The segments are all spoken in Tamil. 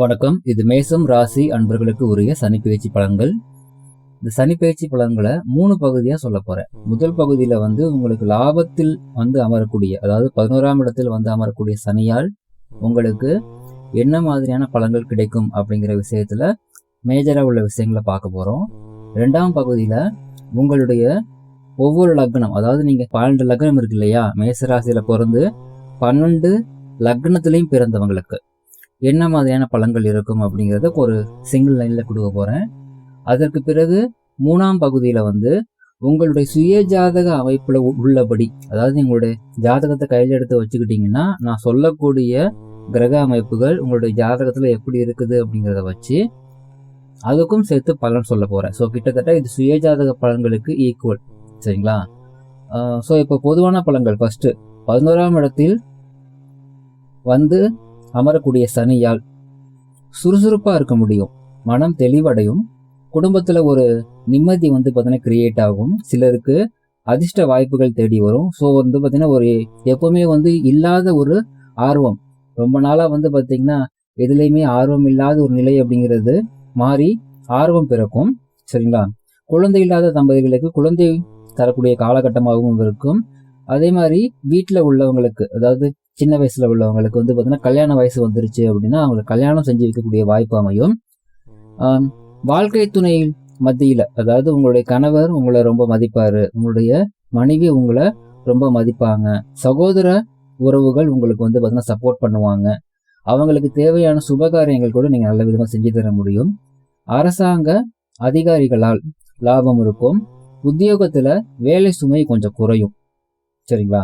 வணக்கம். இது மேசம் ராசி அன்பர்களுக்கு உரிய சனிப்பெயர்ச்சி பலன்கள். இந்த சனிப்பெயர்ச்சி பலன்களை மூணு பகுதியாக சொல்ல போறேன். முதல் பகுதியில் வந்து உங்களுக்கு லாபத்தில் வந்து அமரக்கூடிய அதாவது பதினோராம் இடத்தில் வந்து அமரக்கூடிய சனியால் உங்களுக்கு என்ன மாதிரியான பலன்கள் கிடைக்கும் அப்படிங்கிற விஷயத்துல மேஜராக உள்ள விஷயங்களை பார்க்க போறோம். ரெண்டாம் பகுதியில் உங்களுடைய ஒவ்வொரு லக்னம் அதாவது நீங்க பன்னெண்டு லக்னம் இருக்கு இல்லையா? மேசராசியில பிறந்து பன்னெண்டு லக்னத்திலையும் பிறந்தவங்களுக்கு என்ன மாதிரியான பலன்கள் இருக்கும் அப்படிங்கிறத ஒரு சிங்கிள் லைனில் கொடுக்க போகிறேன் அதற்கு பிறகு மூணாம் பகுதியில் வந்து உங்களுடைய சுய ஜாதக அமைப்பில் உள்ளபடி அதாவது உங்களுடைய ஜாதகத்தை கையில் எடுத்து வச்சுக்கிட்டிங்கன்னா நான் சொல்லக்கூடிய கிரக அமைப்புகள் உங்களுடைய ஜாதகத்தில் எப்படி இருக்குது அப்படிங்கிறத வச்சு அதுக்கும் சேர்த்து பலன் சொல்ல போகிறேன் ஸோ கிட்டத்தட்ட இது சுய ஜாதக பலன்களுக்கு ஈக்குவல் சரிங்களா? ஸோ இப்போ பொதுவான பலன்கள் ஃபஸ்ட்டு பதினோராம் இடத்தில் வந்து அமரக்கூடிய சனியால் சுறுசுறுப்பாக இருக்க முடியும். மனம் தெளிவடையும். குடும்பத்தில் ஒரு நிம்மதி வந்து பார்த்தீங்கன்னா கிரியேட் ஆகும். சிலருக்கு அதிர்ஷ்ட வாய்ப்புகள் தேடி வரும். ஸோ வந்து பார்த்தீங்கன்னா ஒரு எப்பவுமே வந்து இல்லாத ஒரு ஆர்வம். ரொம்ப நாளாக வந்து பார்த்தீங்கன்னா எதுலேயுமே ஆர்வம் இல்லாத ஒரு நிலை அப்படிங்கிறது மாறி ஆர்வம் பிறக்கும். சரிங்களா? குழந்தை இல்லாத தம்பதிகளுக்கு குழந்தை தரக்கூடிய காலகட்டமாகவும் இருக்கும். அதே மாதிரி வீட்டில் உள்ளவங்களுக்கு அதாவது சின்ன வயசுல உள்ளவங்களுக்கு வந்து பார்த்தீங்கன்னா கல்யாண வயசு வந்துருச்சு அப்படின்னா அவங்களுக்கு கல்யாணம் செஞ்சு வைக்கக்கூடிய வாய்ப்பு அமையும். வாழ்க்கை துணை மத்தியில் அதாவது உங்களுடைய கணவர் உங்களை ரொம்ப மதிப்பாரு உங்களுடைய மனைவி உங்களை ரொம்ப மதிப்பாங்க சகோதர உறவுகள் உங்களுக்கு வந்து பார்த்தீங்கன்னா சப்போர்ட் பண்ணுவாங்க. அவங்களுக்கு தேவையான சுபகாரியங்கள் கூட நீங்கள் நல்ல விதமாக செஞ்சு தர முடியும். அரசாங்க அதிகாரிகளால் லாபம் இருக்கும். உத்தியோகத்தில் வேலை சுமை கொஞ்சம் குறையும். சரிங்களா?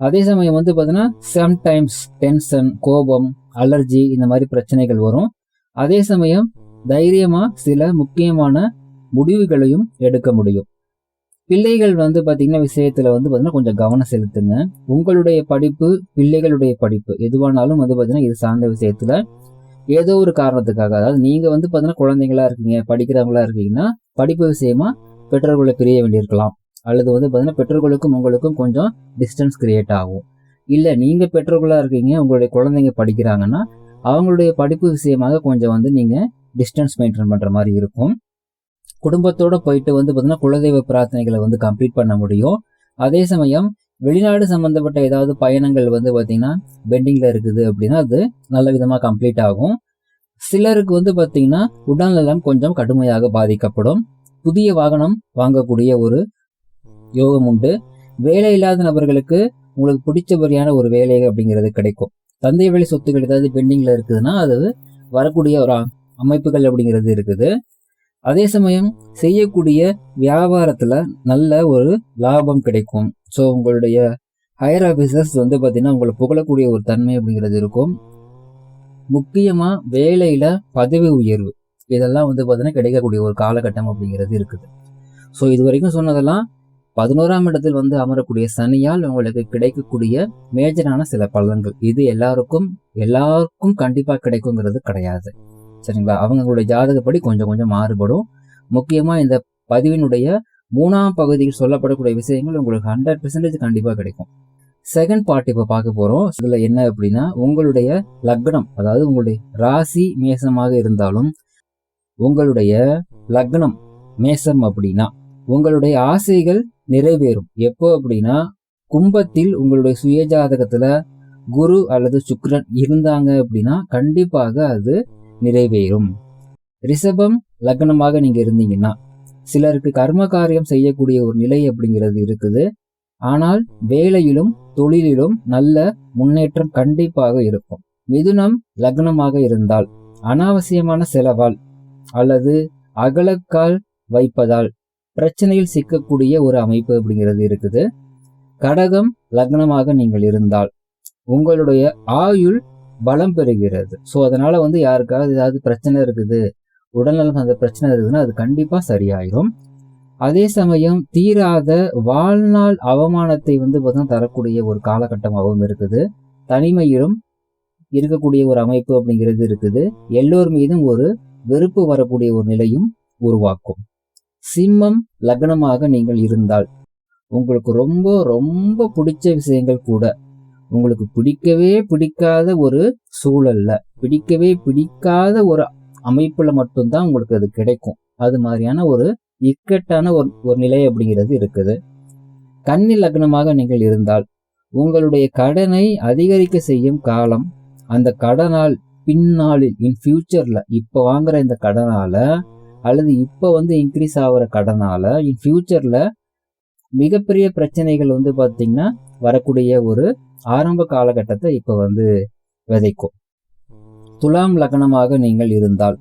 அதே சமயம் வந்து பார்த்தீங்கன்னா சம்டைம்ஸ் டென்ஷன் கோபம் அலர்ஜி இந்த மாதிரி பிரச்சனைகள் வரும். அதே சமயம் தைரியமாக சில முக்கியமான முடிவுகளையும் எடுக்க முடியும். பிள்ளைகள் வந்து பார்த்தீங்கன்னா விஷயத்தில் வந்து பார்த்தீங்கன்னா கொஞ்சம் கவனம் செலுத்துங்க. உங்களுடைய படிப்பு பிள்ளைகளுடைய படிப்பு. எதுவானாலும் வந்து பார்த்தீங்கன்னா இது சார்ந்த விஷயத்தில் ஏதோ ஒரு காரணத்துக்காக. அதாவது நீங்கள் வந்து பார்த்தீங்கன்னா குழந்தைங்களா இருக்கீங்க படிக்கிறவங்களா இருக்கீங்கன்னா படிப்பு விஷயமா பெற்றோர்களை பிரிய வேண்டியிருக்கலாம். அல்லது வந்து பார்த்தீங்கன்னா பெற்றோர்களுக்கும் உங்களுக்கும் கொஞ்சம் டிஸ்டன்ஸ் கிரியேட் ஆகும். இல்லை நீங்கள் பெற்றோர்களாக இருக்கீங்க உங்களுடைய குழந்தைங்க படிக்கிறாங்கன்னா அவங்களுடைய படிப்பு விஷயமாக கொஞ்சம் வந்து நீங்கள் டிஸ்டன்ஸ் மெயின்டைன் பண்ணுற மாதிரி இருக்கும். குடும்பத்தோடு போயிட்டு வந்து பார்த்தீங்கன்னா குலதெய்வ பிரார்த்தனைகளை வந்து கம்ப்ளீட் பண்ண முடியும். அதே சமயம் வெளிநாடு சம்மந்தப்பட்ட ஏதாவது பயணங்கள் வந்து பார்த்திங்கன்னா பெண்டிங்கில் இருக்குது அப்படின்னா அது நல்ல விதமாக கம்ப்ளீட் ஆகும். சிலருக்கு வந்து பார்த்திங்கன்னா உடல்நலம் கொஞ்சம் கடுமையாக பாதிக்கப்படும். புதிய வாகனம் வாங்கக்கூடிய ஒரு யோகம் உண்டு. வேலை இல்லாத நபர்களுக்கு உங்களுக்கு பிடிச்சபடியான ஒரு வேலை அப்படிங்கிறது கிடைக்கும். தந்தை வழி சொத்துக்கள் ஏதாவது பெண்டிங்கில் இருக்குதுன்னா அது வரக்கூடிய ஒரு அமைப்புகள் அப்படிங்கிறது இருக்குது. அதே சமயம் செய்யக்கூடிய வியாபாரத்தில் நல்ல ஒரு லாபம் கிடைக்கும். ஸோ உங்களுடைய ஹையர் ஆஃபீஸர்ஸ் வந்து பார்த்தீங்கன்னா உங்களை புகழக்கூடிய ஒரு தன்மை அப்படிங்கிறது இருக்கும். முக்கியமாக வேலையில் பதவி உயர்வு. இதெல்லாம் வந்து பார்த்தீங்கன்னா கிடைக்கக்கூடிய ஒரு காலகட்டம் அப்படிங்கிறது இருக்குது. ஸோ இது வரைக்கும் சொன்னதெல்லாம் பதினோராம் இடத்தில் வந்து அமரக்கூடிய சனியால் உங்களுக்கு கிடைக்கக்கூடிய மேஜரான சில பலன்கள். இது எல்லாருக்கும் எல்லாருக்கும் கண்டிப்பாக கிடைக்குங்கிறது கிடையாது. சரிங்களா? அவங்களுடைய ஜாதகப்படி கொஞ்சம் கொஞ்சம் மாறுபடும். முக்கியமாக இந்த பதிவினுடைய மூணாம் பகுதியில் சொல்லப்படக்கூடிய விஷயங்கள் உங்களுக்கு ஹண்ட்ரட் பெர்சன்டேஜ் கண்டிப்பாக கிடைக்கும். செகண்ட் பார்ட் இப்போ பார்க்க போகிறோம் இதில் என்ன அப்படின்னா உங்களுடைய லக்னம் அதாவது உங்களுடைய ராசி மேசமாக இருந்தாலும் உங்களுடைய லக்னம் மேசம் அப்படின்னா உங்களுடைய ஆசைகள் நிறைவேறும். எப்போ அப்படின்னா கும்பத்தில் உங்களுடைய சுயஜாதகத்துல குரு அல்லது சுக்ரன் இருந்தாங்க அப்படின்னா கண்டிப்பாக அது நிறைவேறும். ரிஷபம் லக்னமாக நீங்க இருந்தீங்கன்னா சிலருக்கு கர்ம காரியம் செய்யக்கூடிய ஒரு நிலை அப்படிங்கிறது இருக்குது. ஆனால் வேலையிலும் தொழிலிலும் நல்ல முன்னேற்றம் கண்டிப்பாக இருக்கும். மிதுனம் லக்னமாக இருந்தால் அனாவசியமான செலவால் அல்லது அகலக்கால் வைப்பதால் பிரச்சனையில் சிக்கக்கூடிய ஒரு அமைப்பு அப்படிங்கிறது இருக்குது. கடகம் லக்னமாக நீங்கள் இருந்தால் உங்களுடைய ஆயுள் பலம் பெறுகிறது. ஸோ அதனால வந்து யாருக்காவது ஏதாவது பிரச்சனை இருக்குது உடல்நலம் அந்த பிரச்சனை இருக்குதுன்னா அது கண்டிப்பாக சரியாயிரும். அதே சமயம் தீராத வாழ்நாள் அவமானத்தை வந்து பார்த்தீங்கன்னா தரக்கூடிய ஒரு காலகட்டமாகவும் இருக்குது. தனிமையிலும் இருக்கக்கூடிய ஒரு அமைப்பு அப்படிங்கிறது இருக்குது. எல்லோர் மீதும் ஒரு வெறுப்பு வரக்கூடிய ஒரு நிலையும் உருவாக்கும். சிம்மம் லக்னமாக நீங்கள் இருந்தால் உங்களுக்கு ரொம்ப ரொம்ப பிடிச்ச விஷயங்கள் கூட உங்களுக்கு பிடிக்கவே பிடிக்காத ஒரு சூழல்ல பிடிக்கவே பிடிக்காத ஒரு அமைப்புல மட்டும்தான் உங்களுக்கு அது கிடைக்கும். அது மாதிரியான ஒரு இக்கட்டான ஒரு ஒரு நிலை அப்படிங்கிறது இருக்குது. கன்னி லக்னமாக நீங்கள் இருந்தால் உங்களுடைய கடனை அதிகரிக்க செய்யும் காலம் அந்த கடனால் பின்னாளில் இன் ஃபியூச்சர்ல இப்போ வாங்குற இந்த கடனால அல்லது இப்போ வந்து இன்க்ரீஸ் ஆகிற கடனால இன் ஃபியூச்சர்ல மிகப்பெரிய பிரச்சனைகள் வந்து பார்த்திங்கன்னா வரக்கூடிய ஒரு ஆரம்ப காலகட்டத்தை இப்போ வந்து விதைக்கும். துலாம் லக்னமாக நீங்கள் இருந்தால்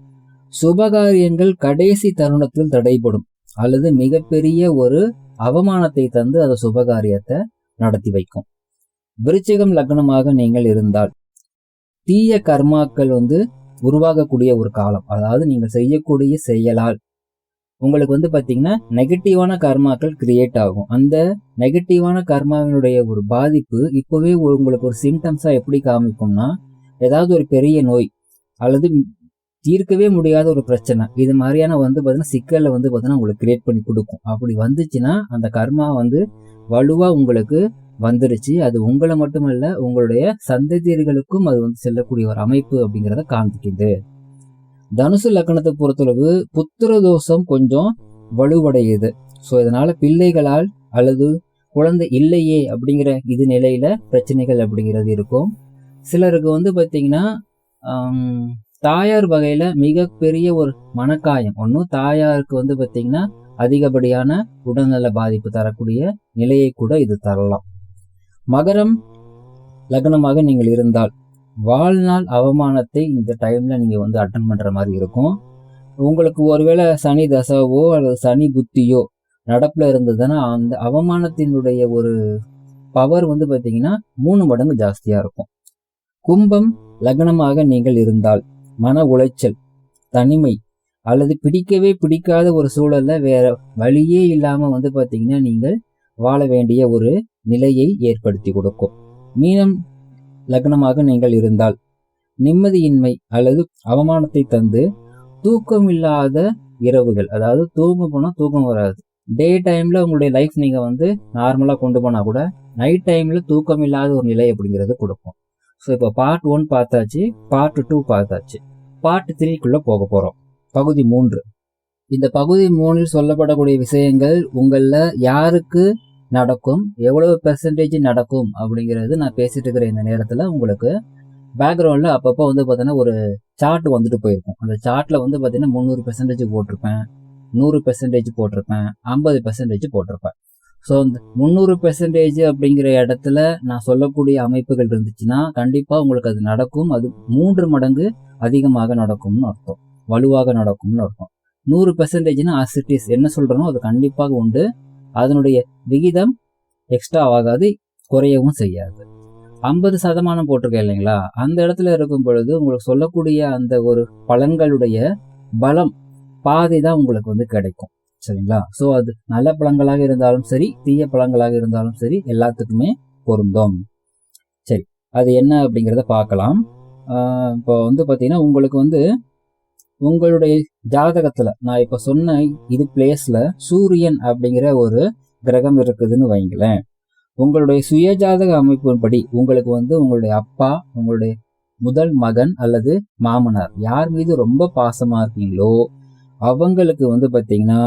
சுபகாரியங்கள் கடைசி தருணத்தில் தடைபடும் அல்லது மிகப்பெரிய ஒரு அவமானத்தை தந்து அந்த சுபகாரியத்தை நடத்தி வைக்கும். விருச்சிகம் லக்னமாக நீங்கள் இருந்தால் தீய கர்மாக்கள் வந்து உருவாகக்கூடிய ஒரு காலம். அதாவது நீங்கள் செய்யக்கூடிய செயலால் உங்களுக்கு வந்து பார்த்தீங்கன்னா நெகட்டிவான கர்மாக்கள் கிரியேட் ஆகும். அந்த நெகட்டிவான கர்மாவினுடைய ஒரு பாதிப்பு இப்போவே உங்களுக்கு ஒரு சிம்டம்ஸாக எப்படி காமிக்கும்னா ஏதாவது ஒரு பெரிய நோய் அல்லது தீர்க்கவே முடியாத ஒரு பிரச்சனை இது மாதிரியான வந்து பார்த்தீங்கன்னா சிக்கலை வந்து பார்த்தீங்கன்னா உங்களுக்கு கிரியேட் பண்ணி கொடுக்கும். அப்படி வந்துச்சுன்னா அந்த கர்மா வந்து வலுவாக உங்களுக்கு வந்துருச்சு. அது உங்களை மட்டுமல்ல உங்களுடைய சந்ததியர்களுக்கும் அது வந்து செல்லக்கூடிய ஒரு அமைப்பு அப்படிங்கிறத காண்பிக்குது. தனுசு லக்கணத்தை பொறுத்தளவு புத்திர தோஷம் கொஞ்சம் வலுவடையுது. ஸோ இதனால பிள்ளைகளால் அல்லது குழந்தை இல்லையே அப்படிங்கிற இது நிலையில பிரச்சனைகள் அப்படிங்கிறது இருக்கும். சிலருக்கு வந்து பார்த்தீங்கன்னா தாயார் வகையில மிகப்பெரிய ஒரு மனக்காயம். ஒன்றும் தாயாருக்கு வந்து பார்த்தீங்கன்னா அதிகப்படியான உடல்நல பாதிப்பு தரக்கூடிய நிலையை கூட இது தரலாம். மகரம் லக்னமாக நீங்கள் இருந்தால் வாழ்நாள் அவமானத்தை இந்த டைம்ல நீங்க வந்து அட்டன் பண்ற மாதிரி இருக்கும். உங்களுக்கு ஒருவேளை சனி தசாவோ அல்லது சனி புத்தியோ நடப்புல இருந்ததுன்னா அந்த அவமானத்தினுடைய ஒரு பவர் வந்து பார்த்தீங்கன்னா மூணு மடங்கு ஜாஸ்தியா இருக்கும். கும்பம் லக்னமாக நீங்கள் இருந்தால் மன உளைச்சல் தனிமை அல்லது பிடிக்கவே பிடிக்காத ஒரு சூழல்ல வேற வழியே இல்லாம வந்து பார்த்தீங்கன்னா நீங்கள் வாழ வேண்டிய ஒரு நிலையை ஏற்படுத்தி கொடுக்கும். மீனம் லக்னமாக நீங்கள் இருந்தால் நிம்மதியின்மை அல்லது அவமானத்தை தந்து தூக்கம் இல்லாத இரவுகள் அதாவது தூங்க போனால் தூக்கம் வராது. டே டைம்ல உங்களுடைய லைஃப் நீங்கள் வந்து நார்மலாக கொண்டு போனால் கூட நைட் டைம்ல தூக்கம் இல்லாத ஒரு நிலை அப்படிங்கிறது கொடுக்கும். ஸோ இப்போ பார்ட் ஒன் பார்த்தாச்சு பார்ட் டூ பார்த்தாச்சு. பார்ட் த்ரீக்குள்ளே போக போகிறோம் பகுதி மூன்று. இந்த பகுதி மூணில் சொல்லப்படக்கூடிய விஷயங்கள் உங்களில் யாருக்கு நடக்கும்? எவ்வளவு பெர்சன்டேஜ் நடக்கும்? அப்படிங்கிறது நான் பேசிட்டு இருக்கிற இந்த நேரத்தில் உங்களுக்கு பேக்ரவுண்டில் அப்பப்போ வந்து பார்த்தீங்கன்னா ஒரு சார்ட் வந்துட்டு போயிருக்கும். அந்த சார்ட்டில் வந்து பார்த்தீங்கன்னா முந்நூறு பெர்சன்டேஜ் போட்டிருப்பேன். நூறு பெர்சன்டேஜ் போட்டிருப்பேன். ஐம்பது பெர்சன்டேஜ் போட்டிருப்பேன். ஸோ அந்த முந்நூறு பெர்சன்டேஜ் அப்படிங்கிற இடத்துல நான் சொல்லக்கூடிய அமைப்புகள் இருந்துச்சுன்னா கண்டிப்பாக உங்களுக்கு அது நடக்கும். அது மூன்று மடங்கு அதிகமாக நடக்கும்னு அர்த்தம். வலுவாக நடக்கும்னு அர்த்தம். நூறு பெர்சன்டேஜ்னா அசிட்டிஸ் என்ன சொல்கிறனோ அது கண்டிப்பாக உண்டு. அதனுடைய விகிதம் எக்ஸ்ட்ரா ஆகாது குறையவும் செய்யாது. ஐம்பது சதமானம் போட்டிருக்கேன் இல்லைங்களா? அந்த இடத்துல இருக்கும் பொழுது உங்களுக்கு சொல்லக்கூடிய அந்த ஒரு பழங்களுடைய பலம் பாதி தான் உங்களுக்கு வந்து கிடைக்கும். சரிங்களா? ஸோ அது நல்ல பழங்களாக இருந்தாலும் சரி தீய பழங்களாக இருந்தாலும் சரி எல்லாத்துக்குமே பொருந்தும். சரி அது என்ன அப்படிங்கிறத பார்க்கலாம். இப்போ வந்து பார்த்தீங்கன்னா உங்களுக்கு வந்து உங்களுடைய ஜாதகத்துல நான் இப்ப சொன்ன இது பிளேஸ்ல சூரியன் அப்படிங்கிற ஒரு கிரகம் இருக்குதுன்னு வைங்களேன். உங்களுடைய சுய ஜாதக அமைப்பின்படி உங்களுக்கு வந்து உங்களுடைய அப்பா உங்களுடைய முதல் மகன் அல்லது மாமனார் யார் மீது ரொம்ப பாசமா இருக்கீங்களோ அவங்களுக்கு வந்து பாத்தீங்கன்னா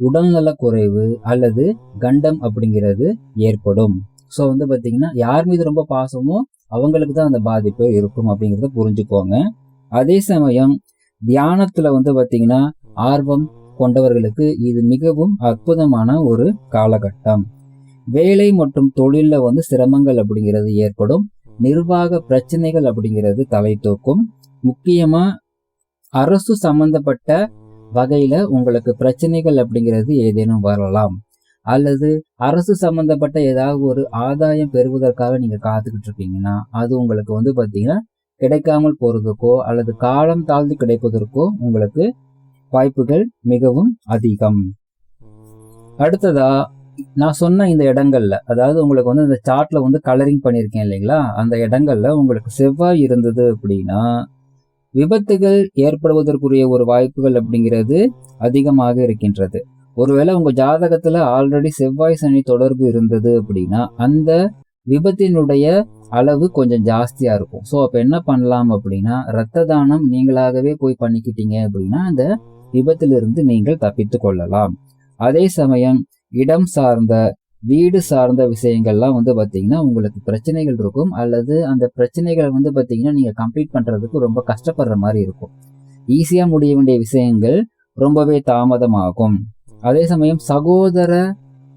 உடல்நல குறைவு அல்லது கண்டம் அப்படிங்கிறது ஏற்படும். ஸோ வந்து பார்த்தீங்கன்னா யார் மீது ரொம்ப பாசமோ அவங்களுக்கு தான் அந்த பாதிப்பு இருக்கும் அப்படிங்கிறத புரிஞ்சுக்கோங்க. அதே சமயம் தியானத்துல வந்து பாத்தீங்கன்னா ஆர்வம் கொண்டவர்களுக்கு இது மிகவும் அற்புதமான ஒரு காலகட்டம். வேலை மற்றும் தொழில வந்து சிரமங்கள் அப்படிங்கிறது ஏற்படும். நிர்வாக பிரச்சனைகள் அப்படிங்கிறது தலை தூக்கும். முக்கியமா அரசு சம்பந்தப்பட்ட வகையில உங்களுக்கு பிரச்சனைகள் அப்படிங்கிறது ஏதேனும் வரலாம். அல்லது அரசு சம்பந்தப்பட்ட ஏதாவது ஒரு ஆதாயம் பெறுவதற்காக நீங்க காத்துக்கிட்டு இருக்கீங்கன்னா அது உங்களுக்கு வந்து பாத்தீங்கன்னா கிடைக்காமல் போறதுக்கோ அல்லது காலம் தாழ்ந்து கிடைப்பதற்கோ உங்களுக்கு வாய்ப்புகள் மிகவும் அதிகம். அடுத்ததா நான் சொன்ன இந்த இடங்கள்ல அதாவது உங்களுக்கு வந்து இந்த சார்ட்ல வந்து கலரிங் பண்ணியிருக்கேன் இல்லைங்களா? அந்த இடங்கள்ல உங்களுக்கு செவ்வாய் இருந்தது அப்படின்னா விபத்துகள் ஏற்படுவதற்குரிய ஒரு வாய்ப்புகள் அப்படிங்கிறது அதிகமாக இருக்கின்றது. ஒருவேளை உங்க ஜாதகத்துல ஆல்ரெடி செவ்வாய் சனி தொடர்பு இருந்தது அப்படின்னா அந்த விபத்தினுடைய அளவு கொஞ்சம் ஜாஸ்தியாக இருக்கும். ஸோ அப்போ என்ன பண்ணலாம் அப்படின்னா இரத்த தானம் நீங்களாகவே போய் பண்ணிக்கிட்டீங்க அப்படின்னா அந்த விபத்திலிருந்து நீங்கள் தப்பித்து கொள்ளலாம். அதே சமயம் இடம் சார்ந்த வீடு சார்ந்த விஷயங்கள்லாம் வந்து பார்த்தீங்கன்னா உங்களுக்கு பிரச்சனைகள் இருக்கும். அல்லது அந்த பிரச்சனைகளை வந்து பார்த்தீங்கன்னா நீங்கள் கம்ப்ளீட் பண்ணுறதுக்கு ரொம்ப கஷ்டப்படுற மாதிரி இருக்கும். ஈஸியாக முடிய வேண்டிய விஷயங்கள் ரொம்பவே தாமதமாகும். அதே சமயம் சகோதர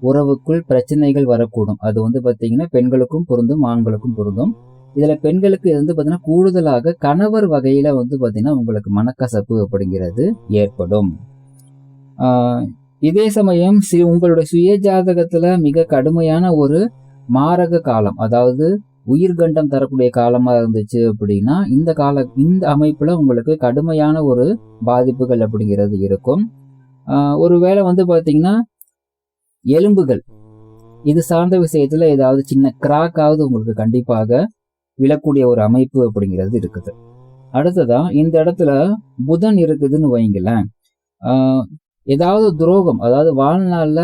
உறவுக்குள் பிரச்சனைகள் வரக்கூடும். அது வந்து பார்த்தீங்கன்னா பெண்களுக்கும் பொருந்தும் ஆண்களுக்கும் பொருந்தும். இதில் பெண்களுக்கு இது வந்து பார்த்தீங்கன்னா கூடுதலாக கணவர் வகையில் வந்து பார்த்தீங்கன்னா உங்களுக்கு மனக்கசப்பு அப்படிங்கிறது ஏற்படும். இதே சமயம் சி உங்களுடைய சுய ஜாதகத்தில் மிக கடுமையான ஒரு மாரக காலம் அதாவது உயிர்கண்டம் தரக்கூடிய காலமாக இருந்துச்சு அப்படின்னா இந்த கால இந்த அமைப்பில் உங்களுக்கு கடுமையான ஒரு பாதிப்புகள் அப்படிங்கிறது இருக்கும். ஒரு வேளை வந்து பார்த்திங்கன்னா எலும்புகள். இது சார்ந்த விஷயத்துல ஏதாவது சின்ன கிராக்காவது உங்களுக்கு கண்டிப்பாக விழக்கூடிய ஒரு அமைப்பு அப்படிங்கிறது இருக்குது. அடுத்ததா இந்த இடத்துல புதன் இருக்குதுன்னு வைங்களேன் ஏதாவது துரோகம் அதாவது வாழ்நாள்ல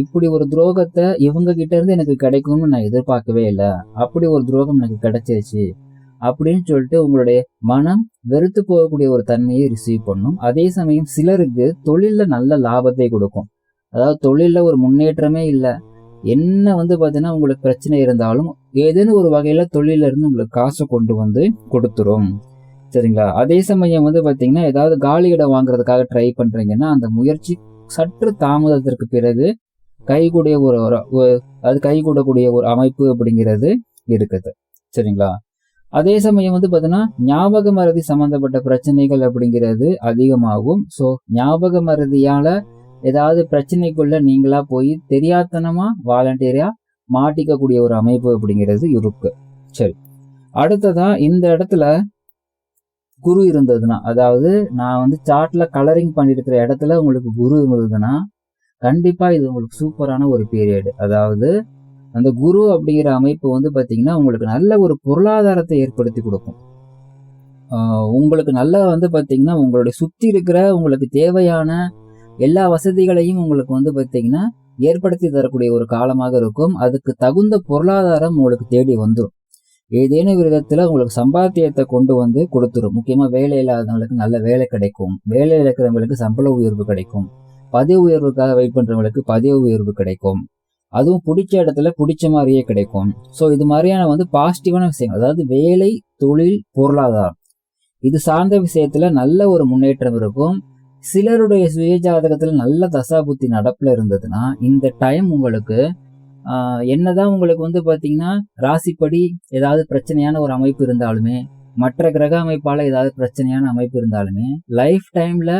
இப்படி ஒரு துரோகத்தை இவங்க கிட்ட இருந்து எனக்கு கிடைக்கும்னு நான் எதிர்பார்க்கவே இல்லை. அப்படி ஒரு துரோகம் எனக்கு கிடைச்சிருச்சு அப்படின்னு சொல்லிட்டு உங்களுடைய மனம் வெறுத்து போகக்கூடிய ஒரு தன்மையை ரிசீவ் பண்ணும். அதே சமயம் சிலருக்கு தொழிலில் நல்ல லாபத்தை கொடுக்கும். அதாவது தொழிலில் ஒரு முன்னேற்றமே இல்லை. என்ன வந்து பார்த்தீங்கன்னா உங்களுக்கு பிரச்சனை இருந்தாலும் ஏதேனும் ஒரு வகையில் தொழிலிருந்து உங்களுக்கு காசை கொண்டு வந்து கொடுத்துரும். சரிங்களா? அதே சமயம் வந்து பார்த்தீங்கன்னா ஏதாவது காலி இடம் வாங்குறதுக்காக ட்ரை பண்ணுறீங்கன்னா அந்த முயற்சி சற்று தாமதத்திற்கு பிறகு கைகூடிய ஒரு அது கைகூடக்கூடிய ஒரு அமைப்பு அப்படிங்கிறது இருக்குது. சரிங்களா? அதே சமயம் வந்து பார்த்தீங்கன்னா ஞாபக மருதி சம்மந்தப்பட்ட பிரச்சனைகள் அப்படிங்கிறது அதிகமாகும். ஸோ ஞாபக மருதியால் ஏதாவது பிரச்சனைக்குள்ள நீங்களா போய் தெரியாத்தனமாக வாலண்டியரா மாட்டிக்கக்கூடிய ஒரு அமைப்பு அப்படிங்கிறது இருக்கு சரி. அடுத்ததா இந்த இடத்துல குரு இருந்ததுன்னா அதாவது நான் வந்து சார்ட்ல கலரிங் பண்ணிருக்கிற இடத்துல உங்களுக்கு குரு இருந்ததுன்னா கண்டிப்பா இது உங்களுக்கு சூப்பரான ஒரு பீரியடு அதாவது அந்த குரு அப்படிங்கிற அமைப்பு வந்து பார்த்திங்கன்னா உங்களுக்கு நல்ல ஒரு பொருளாதாரத்தை ஏற்படுத்தி கொடுக்கும். உங்களுக்கு நல்ல வந்து பார்த்தீங்கன்னா உங்களுடைய சுற்றி இருக்கிற உங்களுக்கு தேவையான எல்லா வசதிகளையும் உங்களுக்கு வந்து பார்த்தீங்கன்னா ஏற்படுத்தி தரக்கூடிய ஒரு காலமாக இருக்கும். அதுக்கு தகுந்த பொருளாதாரம் உங்களுக்கு தேடி வந்துடும் ஏதேனும் விதத்தில் உங்களுக்கு சம்பாத்தியத்தை கொண்டு வந்து கொடுத்துரும். முக்கியமாக வேலை இல்லாதவங்களுக்கு நல்ல வேலை கிடைக்கும். வேலையில் இருக்கிறவங்களுக்கு சம்பள உயர்வு கிடைக்கும். பதவி உயர்வுக்காக வெயிட் பண்ணுறவங்களுக்கு பதவி உயர்வு கிடைக்கும். அதுவும் பிடிச்ச இடத்துல பிடிச்ச மாதிரியே கிடைக்கும். ஸோ இது மாதிரியான வந்து பாசிட்டிவான விஷயங்கள். அதாவது வேலை தொழில் பொருளாதாரம். இது சார்ந்த விஷயத்துல நல்ல ஒரு முன்னேற்றம் இருக்கும். சிலருடைய சுய ஜாதகத்துல நல்ல தசாபுத்தி நடப்பில் இருந்ததுன்னா இந்த டைம் உங்களுக்கு என்னதான் உங்களுக்கு வந்து பார்த்தீங்கன்னா ராசிப்படி ஏதாவது பிரச்சனையான ஒரு அமைப்பு இருந்தாலுமே மற்ற கிரக அமைப்பால் ஏதாவது பிரச்சனையான அமைப்பு இருந்தாலுமே லைஃப் டைமில்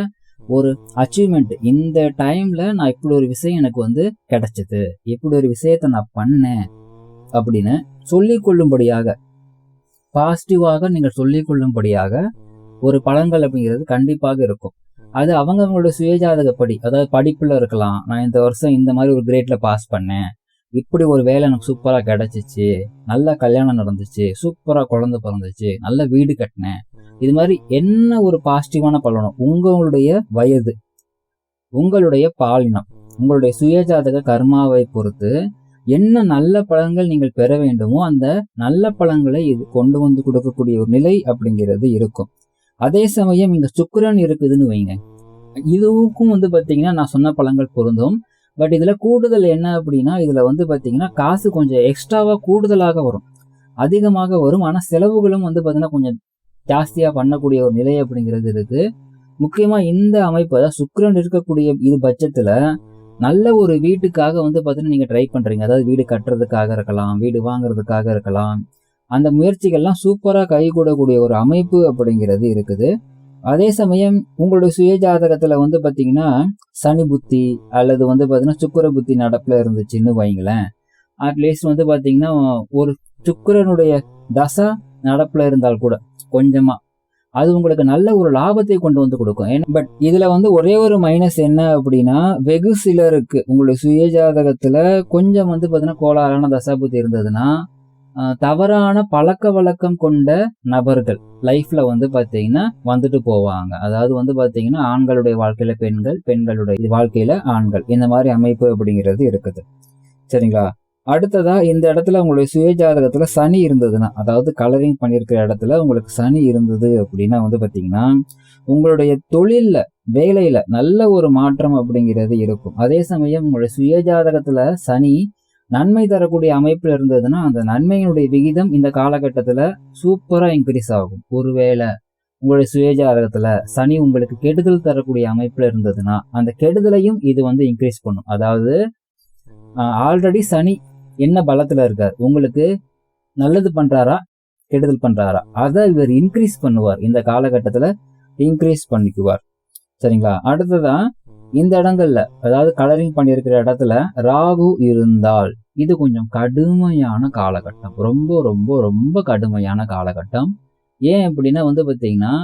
ஒரு அச்சீவ்மெண்ட் இந்த டைமில் நான் இப்படி ஒரு விஷயம் எனக்கு வந்து கிடைச்சது இப்படி ஒரு விஷயத்த நான் பண்ணேன் அப்படின்னு சொல்லிக் கொள்ளும்படியாக பாசிட்டிவாக நீங்கள் சொல்லிக் கொள்ளும்படியாக ஒரு பழங்கள் அப்படிங்கிறது கண்டிப்பாக இருக்கும். அது அவங்க அவங்களோட சுயஜாதகப்படி. அதாவது படிப்புல இருக்கலாம். நான் இந்த வருஷம் இந்த மாதிரி ஒரு கிரேட்ல பாஸ் பண்ணேன். இப்படி ஒரு வேலை எனக்கு சூப்பரா கிடைச்சிச்சு. நல்ல கல்யாணம் நடந்துச்சு. சூப்பரா குழந்தை பிறந்துச்சு. நல்ல வீடு கட்டினேன். இது மாதிரி என்ன ஒரு பாசிட்டிவான பலனும்? உங்களுடைய வயது. உங்களுடைய பாலினம். உங்களுடைய சுயஜாதக கர்மாவை பொறுத்து என்ன நல்ல பலன்கள் நீங்கள் பெற வேண்டுமோ அந்த நல்ல பலன்களை இது கொண்டு வந்து கொடுக்கக்கூடிய ஒரு நிலை அப்படிங்கிறது இருக்கும். அதே சமயம் இங்க சுக்கரன் இருக்குதுன்னு வைங்க. இதுவுக்கும் வந்து பாத்தீங்கன்னா நான் சொன்ன பழங்கள் பொருந்தும். பட் இதுல கூடுதல் என்ன அப்படின்னா இதுல வந்து பாத்தீங்கன்னா காசு கொஞ்சம் எக்ஸ்ட்ராவா கூடுதலாக வரும். அதிகமாக வரும். ஆனா செலவுகளும் வந்து பாத்தீங்கன்னா கொஞ்சம் ஜாஸ்தியா பண்ணக்கூடிய ஒரு நிலை அப்படிங்கிறது இருக்கு. முக்கியமா இந்த அமைப்பு அதாவது சுக்கிரன் இருக்கக்கூடிய இது பட்சத்துல நல்ல ஒரு வீட்டுக்காக வந்து பாத்தீங்கன்னா நீங்க ட்ரை பண்றீங்க. அதாவது வீடு கட்டுறதுக்காக இருக்கலாம் வீடு வாங்குறதுக்காக இருக்கலாம். அந்த முயற்சிகள்லாம் சூப்பராக கைகூடக்கூடிய ஒரு அமைப்பு அப்படிங்கிறது இருக்குது. அதே சமயம் உங்களுடைய சுய ஜாதகத்தில் வந்து பார்த்தீங்கன்னா சனி புத்தி அல்லது வந்து பார்த்தீங்கன்னா சுக்கிர புத்தி நடப்பில் இருந்துச்சுன்னு வைங்களேன். அட்லீஸ்ட் வந்து பார்த்தீங்கன்னா ஒரு சுக்கரனுடைய தசா நடப்பில் இருந்தால் கூட கொஞ்சமாக அது உங்களுக்கு நல்ல ஒரு லாபத்தை கொண்டு வந்து கொடுக்கும். பட் இதுல வந்து ஒரே ஒரு மைனஸ் என்ன அப்படின்னா வெகு சிலருக்கு உங்களுடைய சுய ஜாதகத்துல கொஞ்சம் வந்து பார்த்தீங்கன்னா கோளாறான தசாபுத்தி இருந்ததுன்னா தவறான பழக்க வழக்கம் கொண்ட நபர்கள் லைஃப்ல வந்து பாத்தீங்கன்னா வந்துட்டு போவாங்க. அதாவது வந்து பாத்தீங்கன்னா ஆண்களுடைய வாழ்க்கையில பெண்கள் பெண்களுடைய வாழ்க்கையில ஆண்கள். இந்த மாதிரி அமைப்பு அப்படிங்கிறது இருக்குது. சரிங்களா? அடுத்ததா இந்த இடத்துல உங்களுடைய சுயஜாதகத்துல சனி இருந்ததுன்னா அதாவது கலரிங் பண்ணியிருக்கிற இடத்துல உங்களுக்கு சனி இருந்தது அப்படின்னா வந்து பாத்தீங்கன்னா உங்களுடைய தொழில்ல வேலையில நல்ல ஒரு மாற்றம் அப்படிங்கிறது இருக்கும். அதே சமயம் உங்களுடைய சுயஜாதகத்துல சனி நன்மை தரக்கூடிய அமைப்பில் இருந்ததுன்னா அந்த நன்மையினுடைய விகிதம் இந்த காலகட்டத்தில் சூப்பராக இன்க்ரீஸ் ஆகும் ஒருவேளை உங்களுடைய சுயஜாதகத்துல சனி உங்களுக்கு கெடுதல் தரக்கூடிய அமைப்புல இருந்ததுன்னா அந்த கெடுதலையும் இது வந்து இன்க்ரீஸ் பண்ணும். அதாவது ஆல்ரெடி சனி என்ன பலத்துல இருக்கார்? உங்களுக்கு நல்லது பண்றாரா? கெடுதல் பண்றாரா? அதை இவர் இன்க்ரீஸ் பண்ணுவார். இந்த காலகட்டத்துல இன்க்ரீஸ் பண்ணிக்குவார். சரிங்களா? அடுத்ததான் இந்த இடங்கள்ல அதாவது கலரிங் பண்ணியிருக்கிற இடத்துல ராகு இருந்தால் இது கொஞ்சம் கடுமையான காலகட்டம். ரொம்ப ரொம்ப ரொம்ப கடுமையான காலகட்டம். ஏன் அப்படின்னா வந்து பார்த்தீங்கன்னா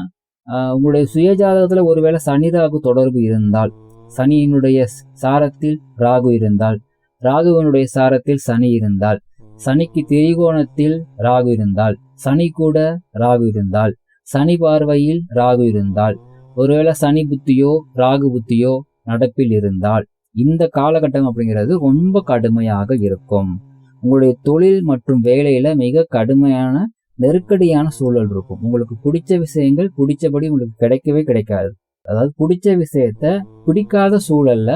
உங்களுடைய சுயஜாதகத்தில் ஒருவேளை சனி ராகு தொடர்பு இருந்தால் சனியினுடைய சாரத்தில் ராகு இருந்தால் ராகுவனுடைய சாரத்தில் சனி இருந்தால் சனிக்கு திரிகோணத்தில் ராகு இருந்தால் சனி கூட ராகு இருந்தால் சனி பார்வையில் ராகு இருந்தால் ஒருவேளை சனி புத்தியோ ராகு புத்தியோ நடப்பில் இருந்தால் இந்த காலகட்டம் அப்படிங்கிறது ரொம்ப கடுமையாக இருக்கும். உங்களுடைய தொழில் மற்றும் வேலையில மிக கடுமையான நெருக்கடியான சூழல் இருக்கும். உங்களுக்கு பிடிச்ச விஷயங்கள் பிடிச்சபடி உங்களுக்கு கிடைக்கவே கிடைக்காது. அதாவது பிடிச்ச விஷயத்த பிடிக்காத சூழல்ல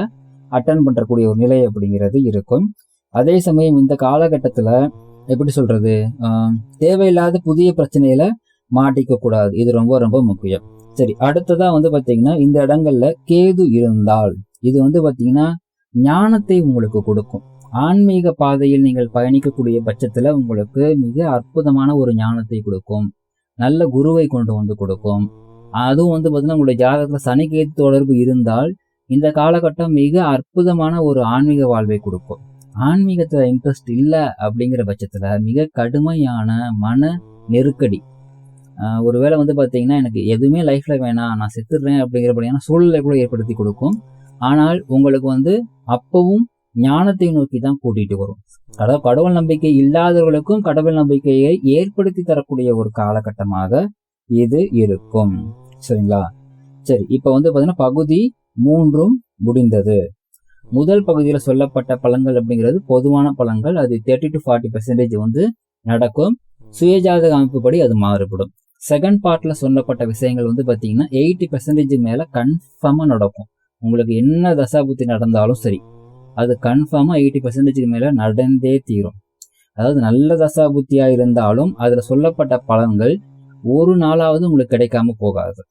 அட்டன் பண்ணுறக்கூடிய ஒரு நிலை அப்படிங்கிறது இருக்கும். அதே சமயம் இந்த காலகட்டத்தில் எப்படி சொல்றது? தேவையில்லாத புதிய பிரச்சனையில மாட்டிக்க கூடாது. இது ரொம்ப ரொம்ப முக்கியம். சரி அடுத்ததா வந்து பாத்தீங்கன்னா இந்த இடங்கள்ல கேது இருந்தால். இது வந்து பார்த்தீங்கன்னா ஞானத்தை உங்களுக்கு கொடுக்கும். ஆன்மீக பாதையில் நீங்கள் பயணிக்கக்கூடிய பட்சத்தில் உங்களுக்கு மிக அற்புதமான ஒரு ஞானத்தை கொடுக்கும். நல்ல குருவை கொண்டு வந்து கொடுக்கும். அதுவும் வந்து பார்த்தீங்கன்னா உங்களுடைய ஜாதகத்தில் சனிக்கேது தொடர்பு இருந்தால் இந்த காலகட்டம் மிக அற்புதமான ஒரு ஆன்மீக வாழ்வை கொடுக்கும். ஆன்மீகத்தில் இன்ட்ரெஸ்ட் இல்லை அப்படிங்கிற பட்சத்தில் மிக கடுமையான மன நெருக்கடி. ஒருவேளை வந்து பார்த்தீங்கன்னா எனக்கு எதுவுமே லைஃப்பில் வேணாம் நான் செத்துடுறேன் அப்படிங்கிறபடியான சூழ்நிலை கூட ஏற்படுத்தி கொடுக்கும். ஆனால் உங்களுக்கு வந்து அப்பவும் ஞானத்தை நோக்கி தான் கூட்டிட்டு வரும். கடவுள் கடவுள் நம்பிக்கை இல்லாதவர்களுக்கும் கடவுள் நம்பிக்கையை ஏற்படுத்தி தரக்கூடிய ஒரு காலகட்டமாக இது இருக்கும். சரிங்களா? சரி இப்போ வந்து பார்த்தீங்கன்னா பகுதி மூன்றும் முடிந்தது. முதல் பகுதியில் சொல்லப்பட்ட பழங்கள் அப்படிங்கிறது பொதுவான பழங்கள் அது தேர்ட்டி டு ஃபார்ட்டி பெர்சன்டேஜ் வந்து நடக்கும். சுயஜாதக அமைப்புப்படி அது மாறுபடும். செகண்ட் பார்ட்ல சொல்லப்பட்ட விஷயங்கள் வந்து பார்த்தீங்கன்னா எயிட்டி பெர்சன்டேஜ் மேலே கன்ஃபார்மாக நடக்கும். உங்களுக்கு என்ன தசாபுத்தி நடந்தாலும் சரி அது கன்ஃபார்மாக எயிட்டி பர்சன்டேஜுக்கு மேலே நடந்தே தீரும். அதாவது நல்ல தசாபுத்தியாக இருந்தாலும் அதில் சொல்லப்பட்ட பலன்கள் ஒரு நாளாவது உங்களுக்கு கிடைக்காம போகாது.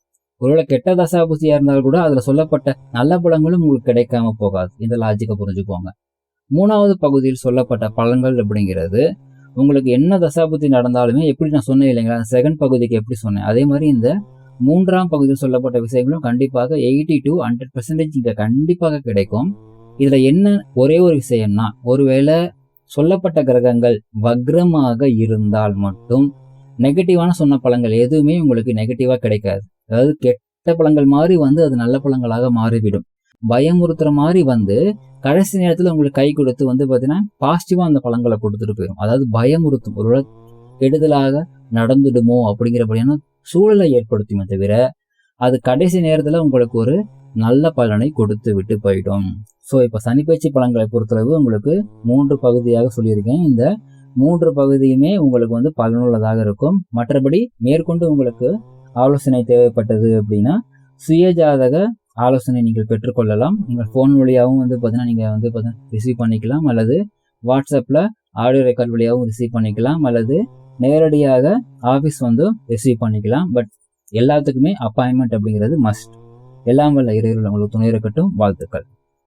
ஒருவேளை கெட்ட தசாபுத்தியாக இருந்தாலும் கூட அதில் சொல்லப்பட்ட நல்ல பலன்களும் உங்களுக்கு கிடைக்காம போகாது. இந்த லாஜிக்கை புரிஞ்சுக்கோங்க. மூணாவது பகுதியில் சொல்லப்பட்ட பலன்கள் அப்படிங்கிறது உங்களுக்கு என்ன தசாபுத்தி நடந்தாலுமே எப்படி நான் சொன்னேன் இல்லைங்களா? செகண்ட் பகுதிக்கு எப்படி சொன்னேன்? அதே மாதிரி இந்த மூன்றாம் பகுதியில் சொல்லப்பட்ட விஷயங்களும் கண்டிப்பாக எயிட்டி டு ஹண்ட்ரட் பர்சன்டேஜ் இங்கே கண்டிப்பாக கிடைக்கும். இதில் என்ன ஒரே ஒரு விஷயம்னா ஒருவேளை சொல்லப்பட்ட கிரகங்கள் வக்ரமாக இருந்தால் மட்டும் நெகட்டிவான சொன்ன பழங்கள் எதுவுமே உங்களுக்கு நெகட்டிவாக கிடைக்காது. அதாவது கெட்ட பழங்கள் மாதிரி வந்து அது நல்ல பழங்களாக மாறிவிடும். பயமுறுத்துற மாதிரி வந்து கடைசி நேரத்தில் உங்களுக்கு கை கொடுத்து வந்து பார்த்தீங்கன்னா பாசிட்டிவாக அந்த பழங்களை கொடுத்துட்டு போயிடும் அதாவது பயமுறுத்தும். ஒரு கெடுதலாக நடந்துடுமோ அப்படிங்கிறபடியான சூழலை ஏற்படுத்துமே தவிர அது கடைசி நேரத்தில் உங்களுக்கு ஒரு நல்ல பலனை கொடுத்து விட்டு போயிடும். ஸோ இப்போ சனிப்பயிற்சி பழங்களை பொறுத்தளவு உங்களுக்கு மூன்று பகுதியாக சொல்லியிருக்கேன். இந்த மூன்று பகுதியுமே உங்களுக்கு வந்து பலனுள்ளதாக இருக்கும். மற்றபடி மேற்கொண்டு உங்களுக்கு ஆலோசனை தேவைப்பட்டது அப்படின்னா சுயஜாதக ஆலோசனை நீங்கள் பெற்றுக்கொள்ளலாம். நீங்கள் ஃபோன் வழியாகவும் வந்து பார்த்தீங்கன்னா நீங்கள் வந்து பார்த்தீங்கன்னா ரிசீவ் பண்ணிக்கலாம். அல்லது வாட்ஸ்அப்பில் ஆடியோ ரெக்கார்ட் வழியாகவும் ரிசீவ் பண்ணிக்கலாம். அல்லது நேரடியாக ஆஃபீஸ் வந்து ரிசீவ் பண்ணிக்கலாம். பட் எல்லாத்துக்குமே அப்பாயின்மெண்ட் அப்படிங்கிறது மஸ்ட் எல்லாம் வல்ல இறைவர்கள் உங்களுக்கு துணை இருக்கட்டும். வாழ்த்துக்கள்.